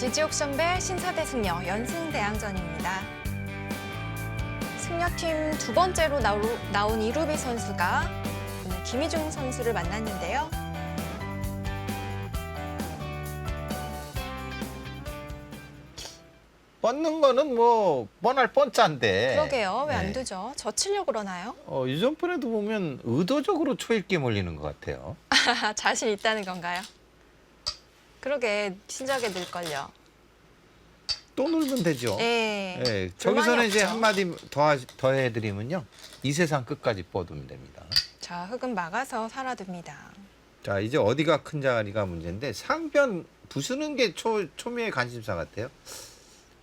지지옥 선배 신사대 승려 연승 대항전입니다. 승려팀 두 번째로 나오, 나온 이루비 선수가 오늘 김희중 선수를 만났는데요. 뻗는 거는 뭐 뻔할 뻔짠데. 그러게요. 왜 안 네. 되죠? 젖히려고 그러나요? 어, 이전번에도 보면 의도적으로 초읽게 몰리는 것 같아요. 자신 있다는 건가요? 그러게 신작에 늘걸요. 또 놀면 되죠. 네. 예, 불만이 저기서는 이제 없죠. 한마디 더, 하- 더 해드리면요. 이 세상 끝까지 뻗으면 됩니다. 자, 흙은 막아서 살아둡니다. 자, 이제 어디가 큰 자리가 문제인데 상변 부수는 게 초, 초미의 관심사 같아요.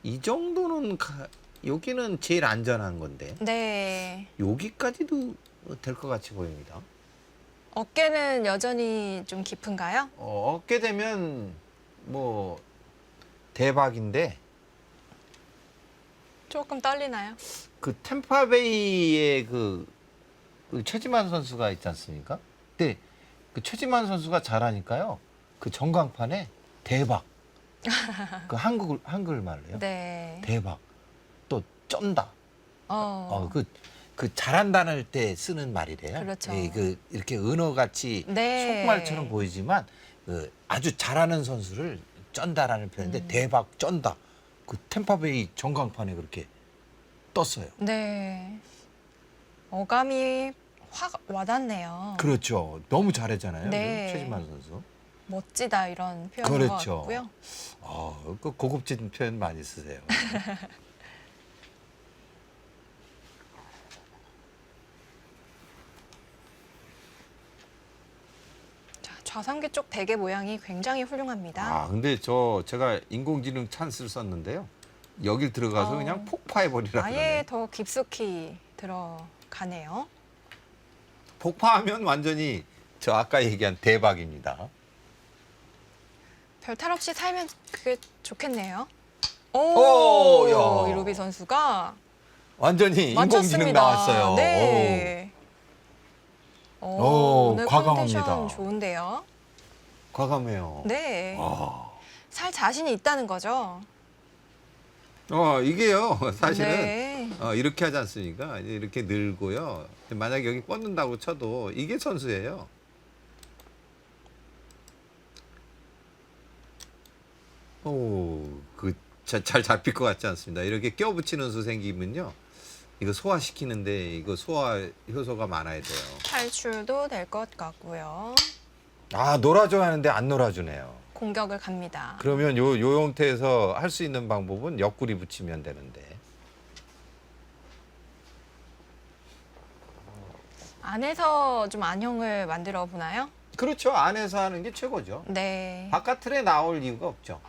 이 정도는 가- 여기는 제일 안전한 건데 네. 여기까지도 될 것 같이 보입니다. 어깨는 여전히 좀 깊은가요? 어, 얻게 되면 뭐 대박인데 조금 떨리나요? 그 템파베이의 그, 그 최지만 선수가 있지 않습니까? 근데 그 최지만 선수가 잘하니까요. 그 전광판에 대박. 그 한글 한글 말로요. 네. 대박. 또 쩐다. 어. 어, 그, 그 잘한다는 때 쓰는 말이래요. 그렇죠. 예, 그 이렇게 은어 같이 네. 속말처럼 보이지만 그 아주 잘하는 선수를 쩐다라는 표현인데 음. 대박 쩐다. 그 템파베이 전광판에 그렇게 떴어요. 네. 어감이 확 와닿네요. 그렇죠. 너무 잘했잖아요. 네. 최진만 선수. 멋지다 이런 표현인 것 그렇죠. 같고요. 어, 그 고급진 표현 많이 쓰세요. 자, 좌상귀 쪽 대게 모양이 굉장히 훌륭합니다. 아, 근데 저 제가 인공지능 찬스를 썼는데요. 여길 들어가서 어. 그냥 폭파해 버리라 아예 그러네. 더 깊숙이 들어가네요. 폭파하면 완전히 저 아까 얘기한 대박입니다. 별탈 없이 살면 그게 좋겠네요. 오, 오, 야. 이루비 선수가 완전히 인공지능 맞췄습니다. 나왔어요. 네. 오, 오, 오늘 과감합니다. 컨디션 좋은데요. 오, 과감해요. 네. 아. 살 자신이 있다는 거죠. 어, 이게요. 사실은 네. 어, 이렇게 하지 않습니까? 이제 이렇게 늘고요. 만약에 여기 뻗는다고 쳐도 이게 선수예요. 오, 그, 자- 잘 잡힐 것 같지 않습니다. 이렇게 껴붙이는 수 생기면요. 이거 소화시키는데 이거 소화 효소가 많아야 돼요. 탈출도 될 것 같고요. 아, 놀아줘야 하는데 안 놀아주네요. 공격을 갑니다. 그러면 요, 요 형태에서 할 수 있는 방법은 옆구리 붙이면 되는데. 안에서 좀 안형을 만들어 보나요? 그렇죠. 안에서 하는 게 최고죠. 네. 바깥틀에 나올 이유가 없죠.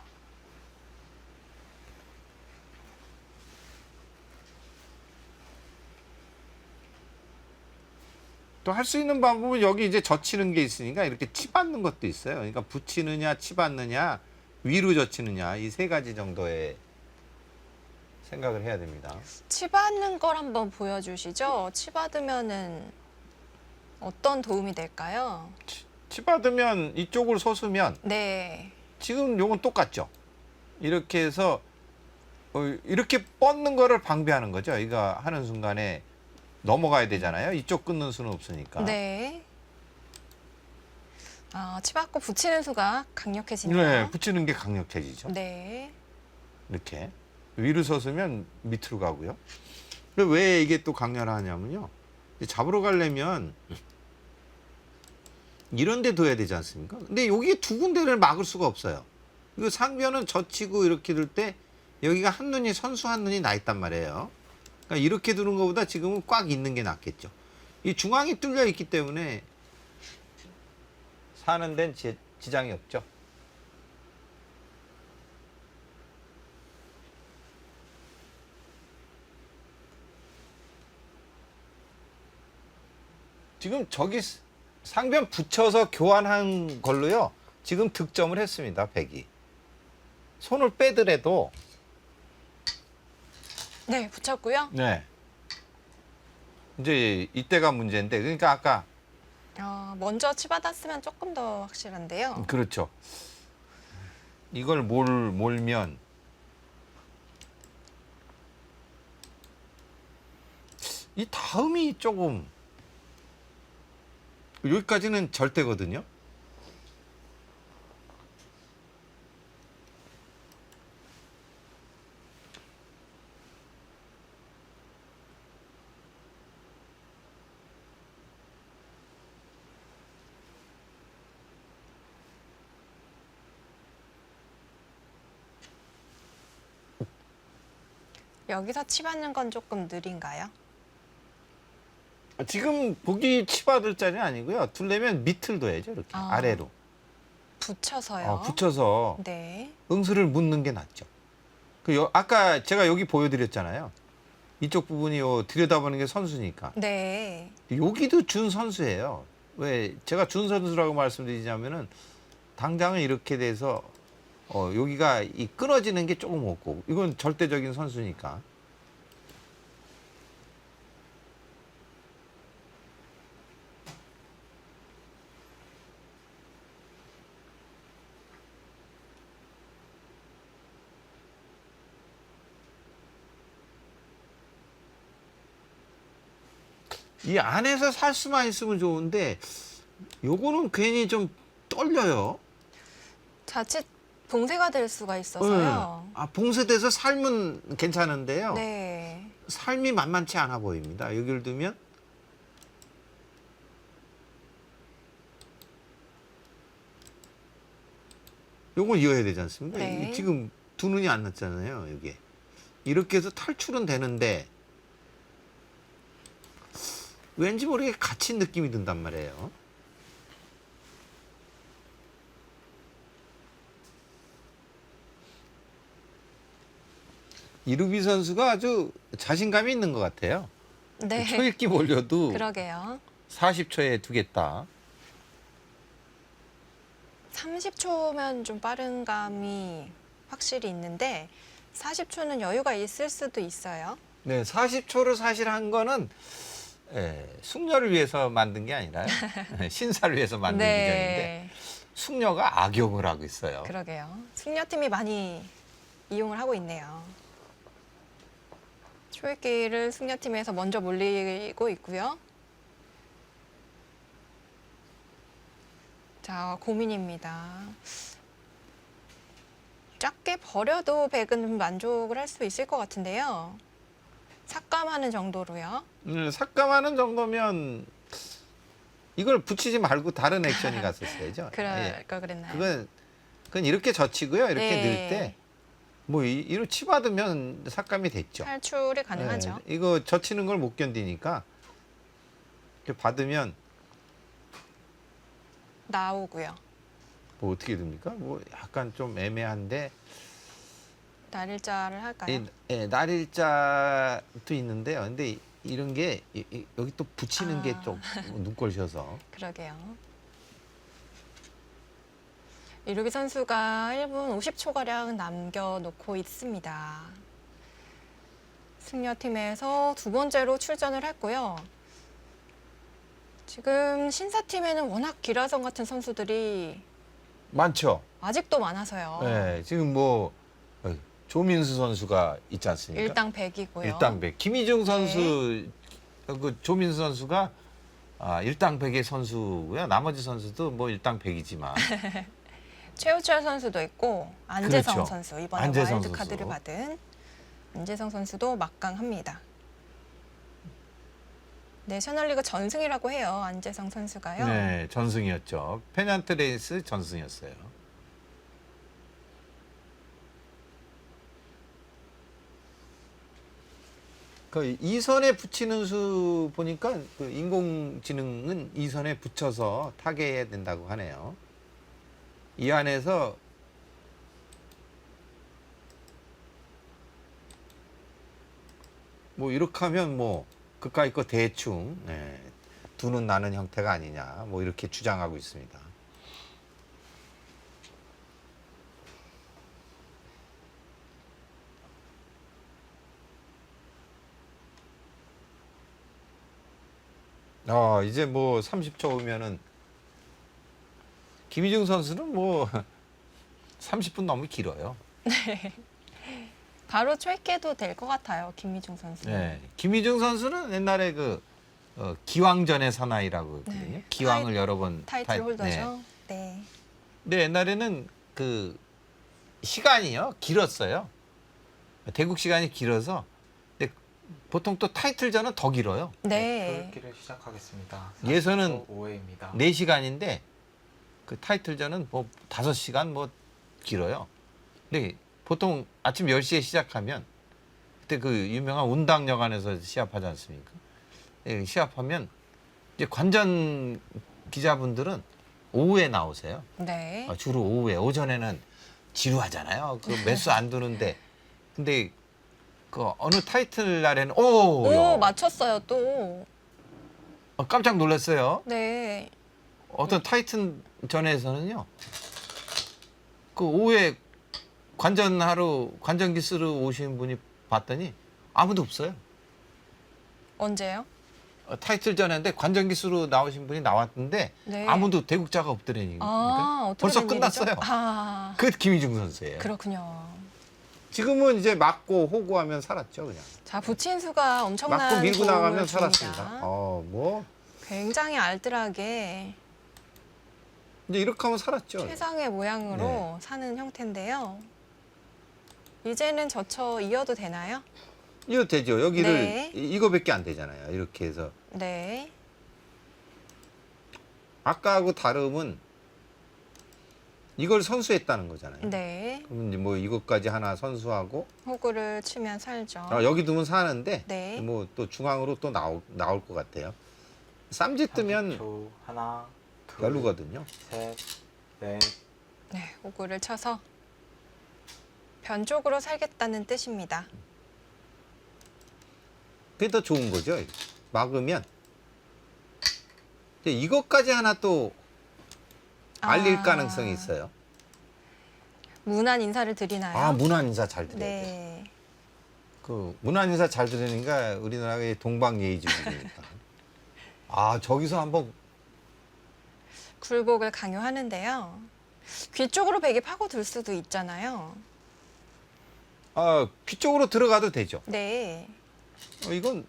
또 할 수 있는 방법은 여기 이제 젖히는 게 있으니까 이렇게 치받는 것도 있어요. 그러니까 붙이느냐, 치받느냐, 위로 젖히느냐 이 세 가지 정도의 생각을 해야 됩니다. 치받는 걸 한번 보여주시죠. 치받으면은 어떤 도움이 될까요? 치받으면 이쪽을 솟으면 네. 지금 요건 똑같죠. 이렇게 해서 어, 이렇게 뻗는 거를 방비하는 거죠. 이거 하는 순간에 넘어가야 되잖아요. 이쪽 끊는 수는 없으니까. 네. 아, 치받고 붙이는 수가 강력해지네요. 네, 붙이는 게 강력해지죠. 네. 이렇게 위로 섰으면 밑으로 가고요. 근데 왜 이게 또 강렬하냐면요. 잡으러 가려면 이런 데 둬야 되지 않습니까? 근데 여기 두 군데를 막을 수가 없어요. 이거 상변은 젖히고 이렇게 둘때 여기가 한 눈이 선수 한 눈이 나 있단 말이에요. 그러니까 이렇게 두는 것보다 지금은 꽉 있는 게 낫겠죠. 이 중앙이 뚫려 있기 때문에 사는 데는 지, 지장이 없죠. 지금 저기 스- 상변 붙여서 교환한 걸로요. 지금 득점을 했습니다. 백이. 손을 빼더라도 네, 붙였고요. 네. 이제 이때가 문제인데 그러니까 아까 어, 먼저 치받았으면 조금 더 확실한데요. 그렇죠. 이걸 몰 몰면 이 다음이 조금 여기까지는 절대거든요. 여기서 치받는 건 조금 느린가요? 지금 보기 치받을 자리 아니고요. 둘레면 밑을 둬야죠. 이렇게 아. 아래로 붙여서요. 어, 붙여서 네. 응수를 묻는 게 낫죠. 그 여- 아까 제가 여기 보여드렸잖아요. 이쪽 부분이 요 들여다보는 게 선수니까. 네. 여기도 준 선수예요. 왜 제가 준 선수라고 말씀드리자면은 당장은 이렇게 돼서 어 여기가 이 끊어지는 게 조금 없고 이건 절대적인 선수니까. 이 안에서 살 수만 있으면 좋은데 요거는 괜히 좀 떨려요. 자칫 봉쇄가 될 수가 있어서요. 네. 아, 봉쇄돼서 삶은 괜찮은데요. 네. 삶이 만만치 않아 보입니다. 여기를 두면 요건 이어야 되지 않습니까? 네. 이- 지금 두 눈이 안 났잖아요, 여기에. 이렇게 해서 탈출은 되는데 왠지 모르게 갇힌 느낌이 든단 말이에요. 이루비 선수가 아주 자신감이 있는 것 같아요. 네. 초읽기 올려도 그러게요. 40초에 두겠다. 30초면 좀 빠른 감이 확실히 있는데 40초는 여유가 있을 수도 있어요. 네, 40초를 사실 한 거는 예, 숙녀를 위해서 만든 게 아니라 예, 신사를 위해서 만든 기전인데 숙녀가 악용을 하고 있어요. 그러게요. 숙녀팀이 많이 이용을 하고 있네요. 초읽기를 숙녀팀에서 먼저 몰리고 있고요. 자, 고민입니다. 작게 버려도 백은 만족을 할 수 있을 것 같은데요. 삭감하는 정도로요. 음, 삭감하는 정도면 이걸 붙이지 말고 다른 액션이 갔었어야죠. 그럴 예. 걸 그랬나요? 그건 그건 이렇게 젖히고요. 이렇게 네. 넣을 때 뭐 이로 치받으면 삭감이 됐죠. 탈출이 가능하죠. 네, 이거 젖히는 걸 못 견디니까 이렇게 받으면 나오고요. 뭐 어떻게 됩니까? 뭐 약간 좀 애매한데 날일자를 할까요? 이, 예, 날일자도 있는데요. 근데 이- 이런 게 이- 이- 여기 또 붙이는 아. 게좀 눈꼴셔서 그러게요. 이루기 선수가 1분 50초가량 남겨놓고 있습니다. 승려팀에서 두 번째로 출전을 했고요. 지금 신사팀에는 워낙 기라성 같은 선수들이 많죠. 아직도 많아서요. 네, 지금 뭐 어, 조민수 선수가 있지 않습니까? 일당 100이고요. 일당백. 김희중 선수 네. 그 조민수 선수가 아, 일당백의 선수고요. 나머지 선수도 뭐 일당백이지만 최우철 선수도 있고 안재성 그렇죠. 선수 이번에 안재성 와일드 카드를 선수. 받은 안재성 선수도 막강합니다. 내셔널리그 전승이라고 해요. 안재성 선수가요. 네, 전승이었죠. 페난트 레이스 전승이었어요. 그 이선에 붙이는 수 보니까 그 인공지능은 이선에 붙여서 타개해야 된다고 하네요. 이 안에서 뭐 이렇게 하면 뭐 그까이 거 대충 예, 두는 나는 형태가 아니냐 뭐 이렇게 주장하고 있습니다. 어 이제 뭐 30초 오면은 김희중 선수는 뭐 30분 너무 길어요. 바로 트랙해도 될 것 같아요. 김미중 선수. 네. 김희중 선수는 옛날에 그 어, 기왕전의 사나이라고 했거든요. 네. 기왕을 여러 번 타이틀 타이- 홀더죠. 네. 근데 옛날에는 그 시간이요 길었어요. 대국 시간이 길어서 근데 보통 또 타이틀전은 더 길어요. 네. 교육기를 시작하겠습니다. 예선은 5회입니다. 4시간인데 그 타이틀전은 뭐 5시간 뭐 길어요. 근데 보통 아침 10시에 시작하면 그때 그 유명한 운당여관에서 시합하지 않습니까? 예, 시합하면 이제 관전 기자분들은 오후에 나오세요. 네. 아, 주로 오후에 오전에는 지루하잖아요. 그 매수 안 두는데 근데 그 어느 타이틀 날에는 오, 오, 야, 맞췄어요, 또. 어, 깜짝 놀랐어요. 네. 어떤 타이틀 전에서는요. 그 오후에 관전하러 관전 기수로 오신 분이 봤더니 아무도 없어요. 언제요? 어, 타이틀 전인데 관전 기수로 나오신 분이 나왔는데 네. 아무도 대국자가 없더라니까. 아, 어떻게 벌써 된 끝났어요. 아, 그 김희중 선수예요. 그렇군요. 지금은 이제 맞고 호구하면 살았죠, 그냥. 자, 부친수가 엄청난 맞고 밀고 도움을 나가면 줍니다. 살았습니다. 어, 뭐 굉장히 알뜰하게 이제 이렇게 하면 살았죠. 최상의 모양으로 네. 사는 형태인데요. 이제는 저쳐 이어도 되나요? 이거 되죠. 여기를 네. 이- 이거밖에 안 되잖아요. 이렇게 해서 네. 아까하고 다름은 이걸 선수했다는 거잖아요. 네. 그럼 이제 뭐 이것까지 하나 선수하고 호구를 치면 살죠. 아, 여기 두면 사는데 네. 뭐 또 중앙으로 또 나올 나올 것 같아요. 쌈지 뜨면 30초. 하나, 둘, 별로거든요. 셋, 넷, 네, 호구를 쳐서 변쪽으로 살겠다는 뜻입니다. 그게 더 좋은 거죠. 막으면 이제 이것까지 하나 또 알릴 아, 가능성이 있어요. 문안 인사를 드리나요? 아 문안 인사 잘 드려야 돼. 네. 그 문안 인사 잘 드리니까 우리나라의 동방 예의주의니까. 아 저기서 한번 굴복을 강요하는데요. 귀 쪽으로 베개 파고들 수도 있잖아요. 아, 귀 쪽으로 들어가도 되죠. 네. 어, 이건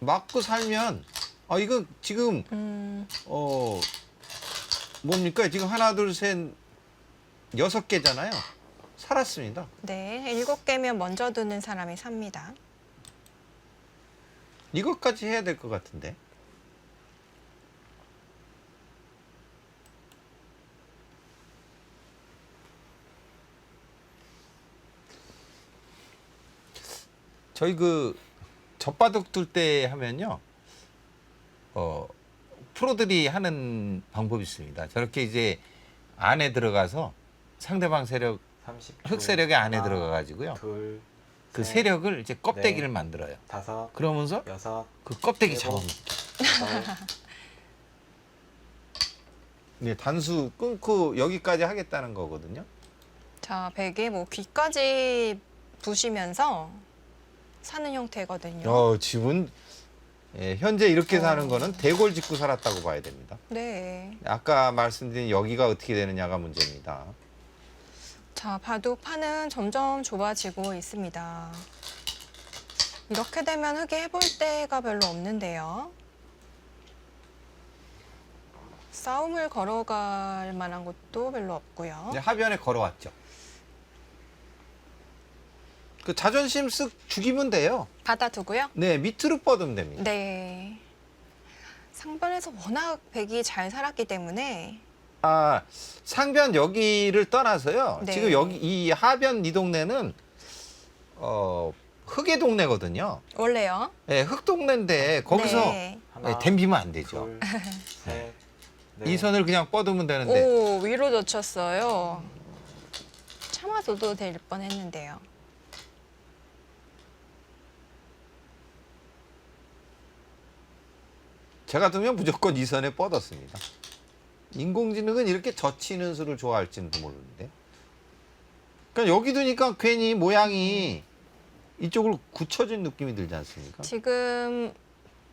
맞고 살면 아 이건 지금 음, 어 뭡니까 지금 하나 둘 셋 여섯 개잖아요. 살았습니다. 네. 일곱 개면 먼저 두는 사람이 삽니다. 이것까지 해야 될 것 같은데. 저희 그 젖바둑 둘 때 하면요, 어 프로들이 하는 방법이 있습니다. 저렇게 이제 안에 들어가서 상대방 세력 30초. 흑 세력의 안에 하나, 들어가 가지고요, 둘, 그 셋, 세력을 이제 껍데기를 네. 만들어요. 다섯, 그러면서 여섯, 그 껍데기 일곱. 잡아먹. 여덟, 네, 단수 끊고 여기까지 하겠다는 거거든요. 자, 베개 뭐 귀까지 부시면서 사는 형태거든요. 어, 집은 예, 현재 이렇게 어. 사는 거는 대골 짓고 살았다고 봐야 됩니다. 네. 아까 말씀드린 여기가 어떻게 되느냐가 문제입니다. 자, 바둑 판은 점점 좁아지고 있습니다. 이렇게 되면 흑이 해볼 데가 별로 없는데요. 싸움을 걸어갈 만한 곳도 별로 없고요. 이제 하변에 걸어왔죠. 그 자존심 쓱 죽이면 돼요. 받아두고요. 네, 밑으로 뻗으면 됩니다. 네. 상변에서 워낙 백이 잘 살았기 때문에 아, 상변 여기를 떠나서요. 네. 지금 여기 이 하변 이 동네는 어, 흑의 동네거든요. 원래요. 네, 흑 동네인데 거기서 네. 하나, 네, 댐비면 안 되죠. 둘, 셋, 넷, 이 선을 그냥 뻗으면 되는데 오 위로 젖혔어요. 참아줘도 될 뻔했는데요. 제가 두면 무조건 이 선에 뻗었습니다. 인공지능은 이렇게 젖히는 수를 좋아할지는 모르는데. 그러니까 여기 두니까 괜히 모양이 이쪽으로 굳혀진 느낌이 들지 않습니까? 지금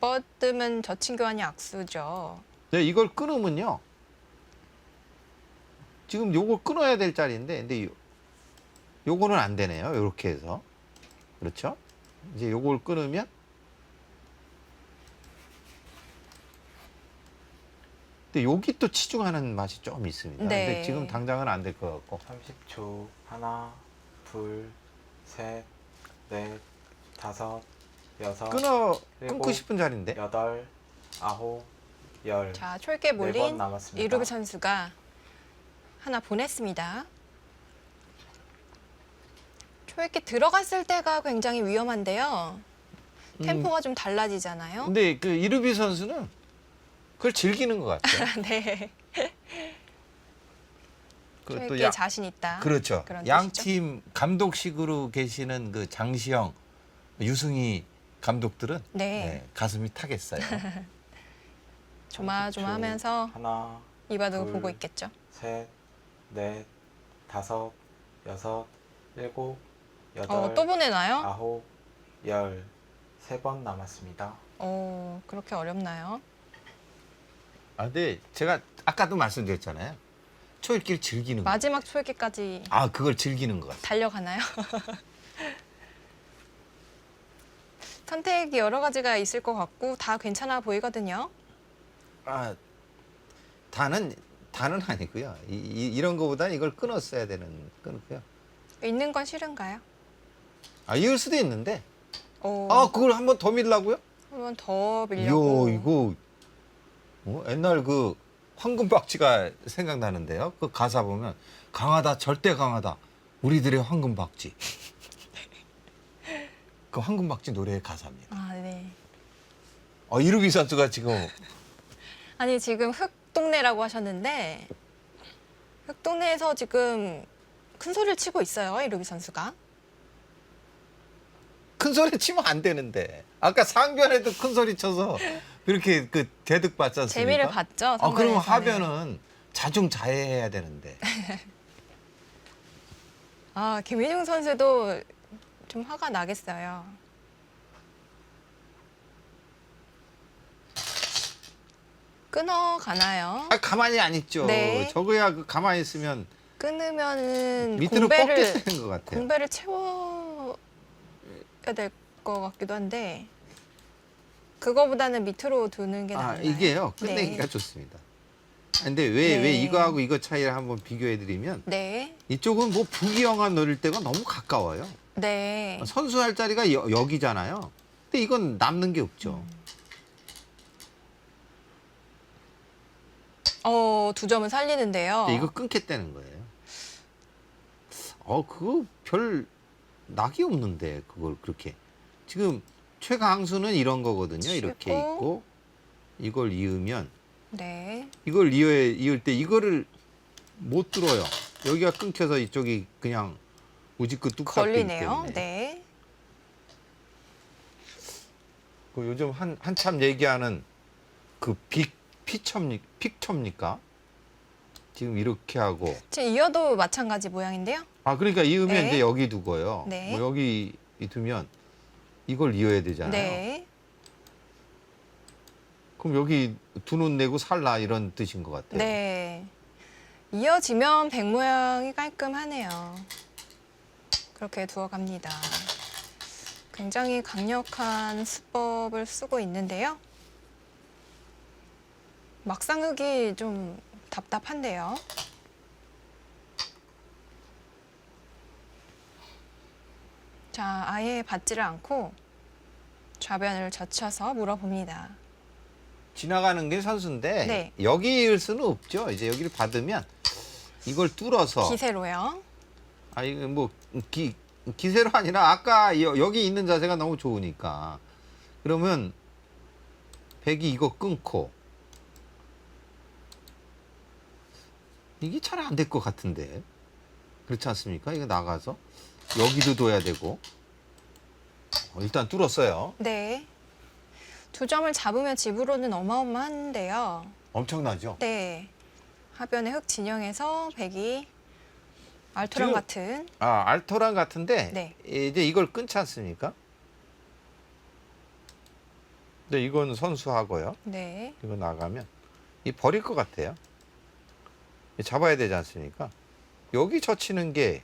뻗으면 저친 교환이 악수죠. 네, 이걸 끊으면요. 지금 요거 끊어야 될 자리인데 근데 요, 요거는 안 되네요. 요렇게 해서. 그렇죠? 이제 요걸 끊으면 근데 여기 또 치중하는 맛이 좀 있습니다. 네. 근데 지금 당장은 안 될 것 같고. 30초. 하나, 둘, 셋, 넷, 다섯, 여섯, 끊어 일곱, 끊고 싶은 자리인데. 여덟, 아홉, 열. 자, 철게 네번 몰린 남았습니다. 이루비 선수가 하나 보냈습니다. 초읽기 들어갔을 때가 굉장히 위험한데요. 음. 템포가 좀 달라지잖아요. 근데 그 이르비 선수는 그걸 즐기는 것 같아요. 네. 그또 자신 있다. 그렇죠. 그런 양 뜻이죠. 팀 감독식으로 계시는 그 장시영, 유승희 감독들은 네. 네, 가슴이 타겠어요. 조마조마하면서 하나, 이바둑을 둘, 보고 있겠죠. 셋, 넷, 다섯, 여섯, 일곱, 여덟, 어, 또 보내나요? 아홉, 열. 세 번 남았습니다. 어, 그렇게 어렵나요? 아, 근데 제가 아까도 말씀드렸잖아요. 초읽기를 즐기는 거. 마지막 초읽기까지 아, 그걸 즐기는 것 같아요. 달려가나요? 선택이 여러 가지가 있을 것 같고 다 괜찮아 보이거든요. 아, 다는 다는 아니고요. 이, 이, 이런 거보다 이걸 끊었어야 되는 끊고요. 있는 건 싫은가요? 아, 이을 수도 있는데. 오, 아, 그걸 한번 더 밀라고요? 한번 더 밀려고. 이거 어? 옛날 그 황금 박쥐가 생각나는데요. 그 가사 보면 강하다, 절대 강하다. 우리들의 황금 박쥐. 그 황금 박쥐 노래의 가사입니다. 아, 네. 어, 이루비 선수가 지금 아니 지금 흑동네라고 하셨는데 흑동네에서 지금 큰 소리를 치고 있어요. 이루비 선수가. 큰 소리 치면 안 되는데. 아까 상변에도 큰 소리 쳐서 그렇게 그 대득 받지 않습니까? 재미를 봤죠. 아, 그러면 상반에서는. 하변은 자중자애해야 되는데. 아, 김희중 선수도 좀 화가 나겠어요. 끊어 가나요? 아, 가만히 안 있죠. 네. 저거야 그 가만히 있으면 끊으면은 밑으로 공배를 뻗게 되는 것 같아요. 공배를 채워야 될 것 같기도 한데 그거보다는 밑으로 두는 게 아, 낫나요? 이게요. 끝내기가 네. 좋습니다. 아, 근데 왜, 왜 네. 이거하고 이거 차이를 한번 비교해 드리면 네, 이쪽은 뭐 부기영화 노릴 때가 너무 가까워요. 네. 선수할 자리가 여, 여기잖아요. 근데 이건 남는 게 없죠. 음. 어, 두 점을 살리는데요. 근데 이거 끊겠다는 거예요. 어, 그거 별 낙이 없는데 그걸 그렇게 지금 최강수는 이런 거거든요. 이렇게 치고. 있고 이걸 이으면 네, 이걸 이어 이을 때 이거를 못 들어요. 여기가 끊겨서 이쪽이 그냥 우지그 뚝딱 걸리네요. 네, 그 요즘 한 한참 얘기하는 그 빅 피첨니 픽첨니까? 지금 이렇게 하고 지금 이어도 마찬가지 모양인데요. 아 그러니까 이으면 네. 이제 여기 두고요. 네. 뭐 여기 두면 이걸 이어야 되잖아요. 네, 그럼 여기 두 눈 내고 살라 이런 뜻인 것 같아요. 네. 이어지면 백 모양이 깔끔하네요. 그렇게 두어갑니다. 굉장히 강력한 수법을 쓰고 있는데요. 막상 흙이 좀 답답한데요. 자, 아예 받지를 않고 좌변을 젖혀서 물어봅니다. 지나가는 게 선수인데 네. 여기 일 수는 없죠. 이제 여기를 받으면 이걸 뚫어서 기세로요. 아 이거 뭐 기, 기세로 아니라 아까 여, 여기 있는 자세가 너무 좋으니까 그러면 백이 이거 끊고 이게 잘 안 될 것 같은데 그렇지 않습니까? 이거 나가서 여기도 둬야 되고 어, 일단 뚫었어요. 네. 두 점을 잡으면 집으로는 어마어마한데요. 엄청나죠? 네. 하변의 흙 진영에서 백이 알토란 지금- 같은 아 알토란 같은데 네. 이제 이걸 끊지 않습니까? 근데 이건 선수하고요. 네. 이거 나가면 이 버릴 것 같아요. 잡아야 되지 않습니까? 여기 젖히는 게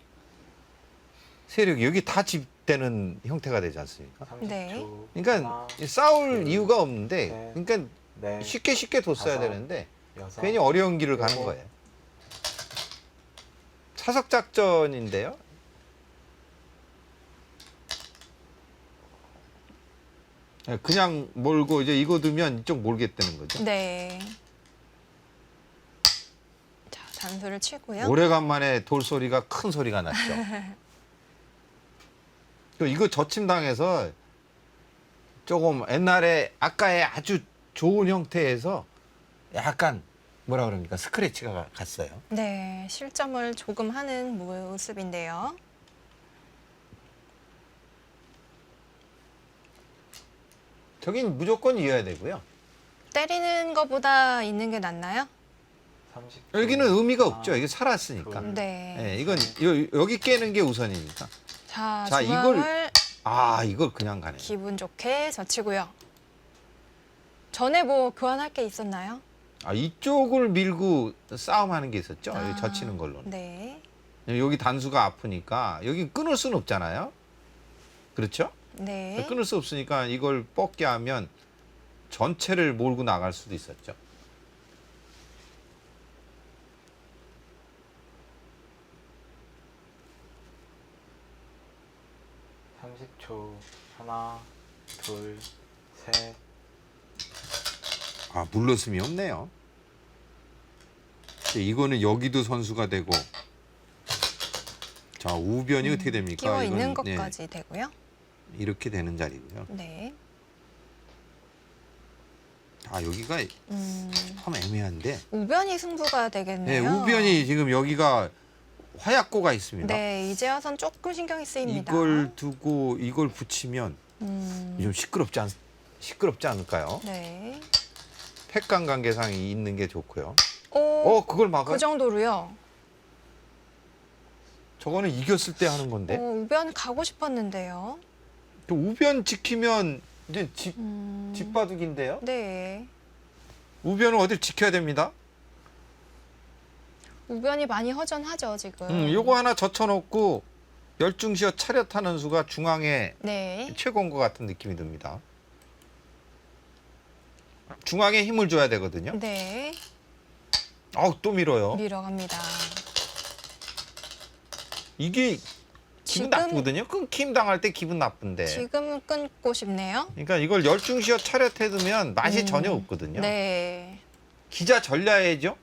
세력이 여기 다 집되는 형태가 되지 않습니까? 30초. 네. 그러니까 하나, 싸울 둘, 이유가 없는데 셋, 그러니까 넷, 쉽게 쉽게 뒀어야 다섯, 되는데 여섯, 괜히 어려운 길을 가는 일곱. 거예요. 사석 작전인데요. 예, 그냥 몰고 이제 이거 두면 이쪽 몰겠다는 거죠. 네. 자, 단수를 치고요. 오래간만에 돌 소리가 큰 소리가 났죠. 그 이거 저침당해서 조금 옛날에 아까의 아주 좋은 형태에서 약간 뭐라 그럽니까 스크래치가 가- 갔어요. 네, 실점을 조금 하는 모습인데요. 저긴 무조건 이어야 되고요. 때리는 것보다 있는 게 낫나요? 30초. 여기는 의미가 없죠. 이게 살았으니까. 둘, 네. 예, 이건 여, 여기 깨는 게 우선이니까. 자, 자, 중앙을 아 이걸 그냥 가네. 기분 좋게 젖히고요. 전에 뭐 교환할 게 있었나요? 아 이쪽을 밀고 싸움하는 게 있었죠. 아, 여기 젖히는 걸로는. 네. 여기 단수가 아프니까 여기 끊을 수는 없잖아요. 그렇죠? 네. 끊을 수 없으니까 이걸 뻗게 하면 전체를 몰고 나갈 수도 있었죠. 초 하나, 둘, 셋, 아 물러섬이 없네요. 이거는 여기도 선수가 되고 자 우변이 어떻게 됩니까? 끼워 있는 이건, 예, 것까지 되고요. 이렇게 되는 자리고요. 네. 아 여기가 음, 참 애매한데 우변이 승부가 네, 되겠네요. 우변이 지금 여기가 화약고가 있습니다. 네, 이제 와선 조금 신경이 쓰입니다. 이걸 두고 이걸 붙이면 음, 좀 시끄럽지 않 시끄럽지 않을까요? 네. 팩간 관계상이 있는 게 좋고요. 오, 어 그걸 막아? 그 정도로요. 저거는 이겼을 때 하는 건데 어, 우변 가고 싶었는데요. 또 우변 지키면 이제 집 음, 집바둑인데요. 네. 우변을 어딜 지켜야 됩니다. 우변이 많이 허전하죠 지금. 음, 요거 하나 젖혀놓고 열중시어 차렷하는 수가 중앙에 네. 최고인 것 같은 느낌이 듭니다. 중앙에 힘을 줘야 되거든요. 네. 아우 또 밀어요. 밀어갑니다. 이게 기분 지금- 나쁘거든요. 끊김 당할 때 기분 나쁜데. 지금은 끊고 싶네요. 그러니까 이걸 열중시어 차렷해두면 맛이 음, 전혀 없거든요. 네. 기자 전략해야죠.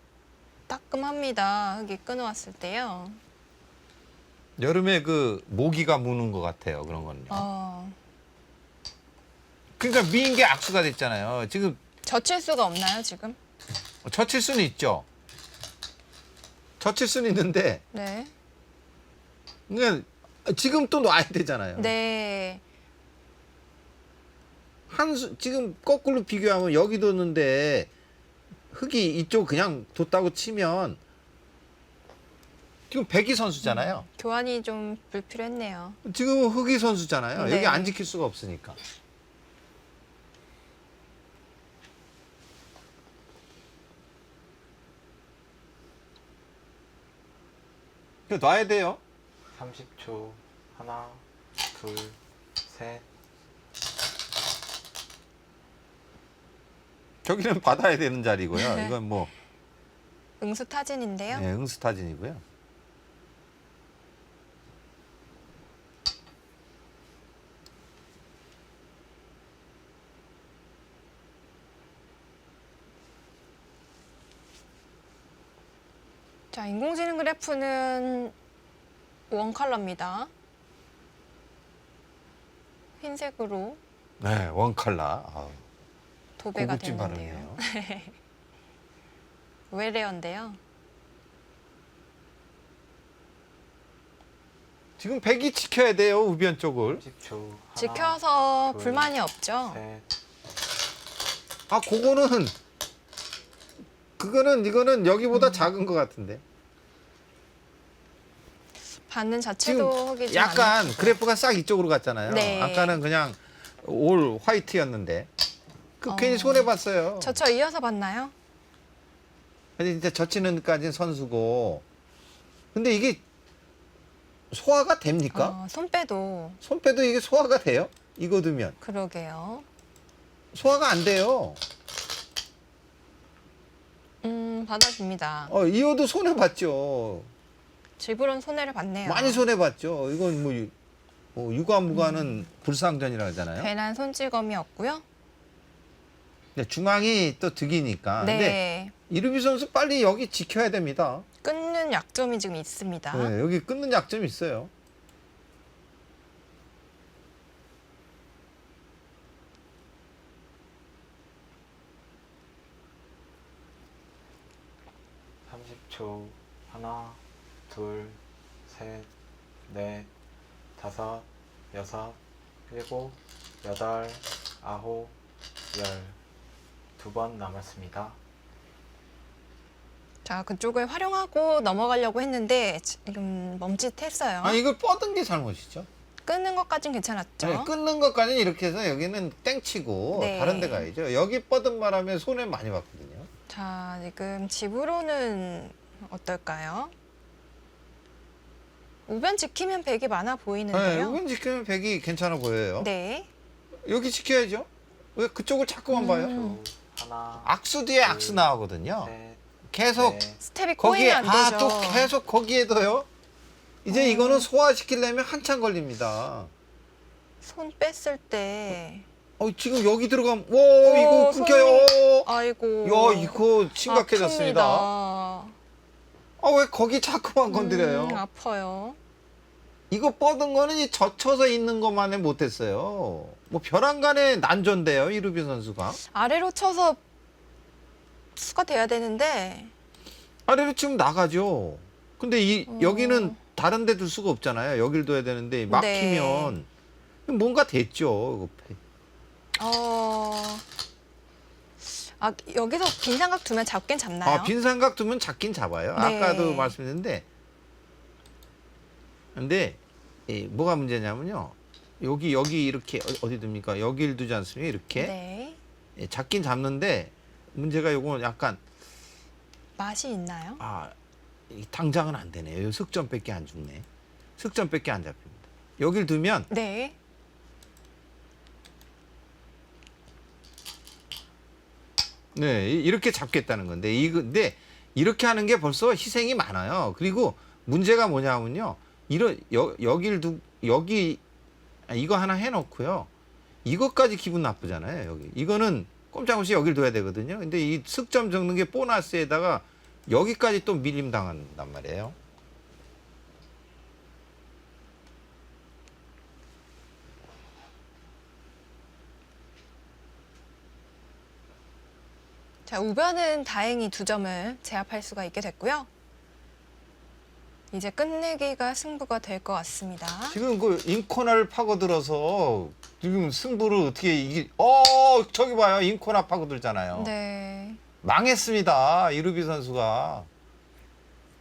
따끔합니다. 흙이 끊어왔을 때요. 여름에 그 모기가 무는 것 같아요. 그런 거는요. 어, 그러니까 미인 게 악수가 됐잖아요. 지금 젖힐 수가 없나요 지금? 젖힐 수는 있죠. 젖힐 수는 있는데 네. 그러니까 지금 또 놔야 되잖아요. 네. 한 수 지금 거꾸로 비교하면 여기 뒀는데 흙이 이쪽 그냥 뒀다고 치면 지금 백이 선수잖아요. 교환이 좀 불필요했네요. 지금은 흙이 선수잖아요. 네. 여기 안 지킬 수가 없으니까. 이거 놔야 돼요. 30초 하나, 둘, 셋, 저기는 받아야 되는 자리고요. 이건 뭐 응수 타진인데요. 네, 응스타진이고요. 자, 인공지능 그래프는 원 컬러입니다. 흰색으로 네, 원 컬러. 아우, 도배가 고급진 됐는데요. 발음이에요. 외래어인데요. 지금 백이 지켜야 돼요. 우변 쪽을. 30초 하나, 지켜서 둘, 불만이 없죠. 셋, 아, 그거는 그거는 이거는 여기보다 작은 것 같은데. 받는 자체도 좀 약간 안 그래프가 싹 이쪽으로 갔잖아요. 네. 아까는 그냥 올 화이트였는데 그 어. 괜히 손해 봤어요. 저저 이어서 봤나요? 근데 진짜 젖히는까지는 선수고. 근데 이게 소화가 됩니까? 어, 손 빼도 손 빼도 이게 소화가 돼요? 이거 두면 그러게요. 소화가 안 돼요. 음, 받아줍니다. 어, 이어도 손해 봤죠. 집으로는 손해를 봤네요. 많이 손해 봤죠. 이건 뭐 유- 어, 육아무가는 불상전이라 하잖아요. 괜한 손찌검이었고요. 근데 중앙이 또 득이니까. 네. 근데 이루비 선수 빨리 여기 지켜야 됩니다. 끊는 약점이 지금 있습니다. 네, 여기 끊는 약점이 있어요. 삼십 초 하나, 둘, 셋, 넷, 다섯, 여섯, 일곱, 여덟, 아홉, 열. 두 번 남았습니다. 자, 그쪽을 활용하고 넘어가려고 했는데 지금 멈칫했어요. 아 이걸 뻗은 게 잘못이죠. 끊는 것까진 괜찮았죠. 네, 끊는 것까지는 이렇게 해서 여기는 땡치고 네. 다른 데 가야죠. 여기 뻗은 바람에 손해 많이 봤거든요. 자, 지금 집으로는 어떨까요? 우변 지키면 백이 많아 네, 보이는데요. 이건 지키면 백이 괜찮아 보여요. 네. 여기 지켜야죠. 왜 그쪽을 자꾸만 봐요? 음. 초 하나, 악수 뒤에 악수 나오거든요. 셋, 계속 넷, 스텝이 거기에 꼬이면 안 되죠. 아또 계속 거기에도요. 이제 어. 이거는 소화시키려면 한참 걸립니다. 손 뺐을 때 어, 지금 여기 들어가면 와 이거 오, 끊겨요. 아이고. 야 이거 심각해졌습니다. 아픕니다. 아 왜 거기 자꾸만 건드려요? 음, 아파요. 이거 뻗은 거는 이 젖혀서 있는 것만에 못했어요. 뭐 벼랑간에 난전데요 이루비 선수가 아래로 쳐서 수가 돼야 되는데 아래로 치면 나가죠. 근데 이 어. 여기는 다른 데 둘 수가 없잖아요. 여길 둬야 되는데 막히면 뭔가 됐죠. 이거. 어. 아, 여기서 빈 삼각 두면 잡긴 잡나요? 아, 빈 삼각 두면 잡긴 잡아요. 네. 아까도 말씀드렸는데. 근데 이 뭐가 문제냐면요. 여기 여기 이렇게 어- 어디 둡니까? 여기를 두지 않습니까? 이렇게 네. 예, 잡긴 잡는데 문제가 요거 약간 맛이 있나요? 아 이 당장은 안 되네요. 요 석점밖에 안 죽네. 석점밖에 안 잡힙니다. 여길 두면 네. 네 이- 이렇게 잡겠다는 건데 이거 근데 이렇게 하는 게 벌써 희생이 많아요. 그리고 문제가 뭐냐면요. 이런 여, 여길 두 여기 아, 이거 하나 해놓고요. 이것까지 기분 나쁘잖아요. 여기 이거는 꼼짝없이 여길 둬야 되거든요. 근데 이 득점 적는 게 보너스에다가 여기까지 또 밀림 당한단 말이에요. 자, 우변은 다행히 두 점을 제압할 수가 있게 됐고요. 이제 끝내기가 승부가 될 것 같습니다. 지금 그 인코나를 파고들어서 지금 승부를 어떻게 이기? 어 저기 봐요 인코나 파고들잖아요. 네. 망했습니다 이루비 선수가.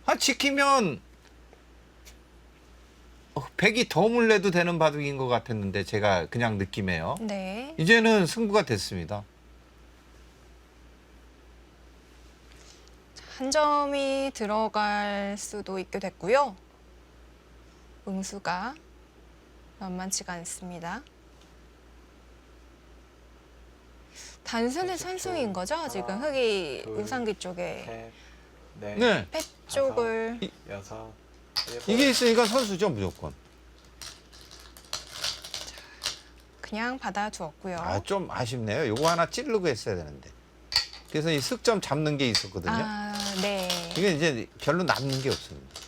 아 지키면 어, 백이 덤을 내도 되는 바둑인 것 같았는데 제가 그냥 느낌에요. 네. 이제는 승부가 됐습니다. 한 점이 들어갈 수도 있게 됐고요. 응수가 만만치가 않습니다. 단순히 선수인 거죠? 지금 흑이 둘, 우상기 쪽에 셋, 넷, 네, 패 쪽을 여섯, 일곱, 이게 있으니까 선수죠 무조건. 그냥 받아두었고요. 아 좀 아쉽네요. 요거 하나 찌르고 했어야 되는데. 그래서 이 득점 잡는 게 있었거든요. 아, 네. 이게 이제 별로 남는 게 없습니다.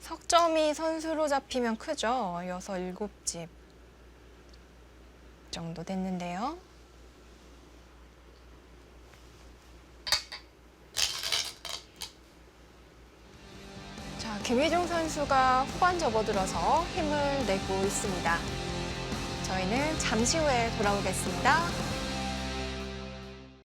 석점이 선수로 잡히면 크죠. 여섯 일곱 집 정도 됐는데요. 자, 김희중 선수가 후반 접어들어서 힘을 내고 있습니다. 저희는 잠시 후에 돌아오겠습니다.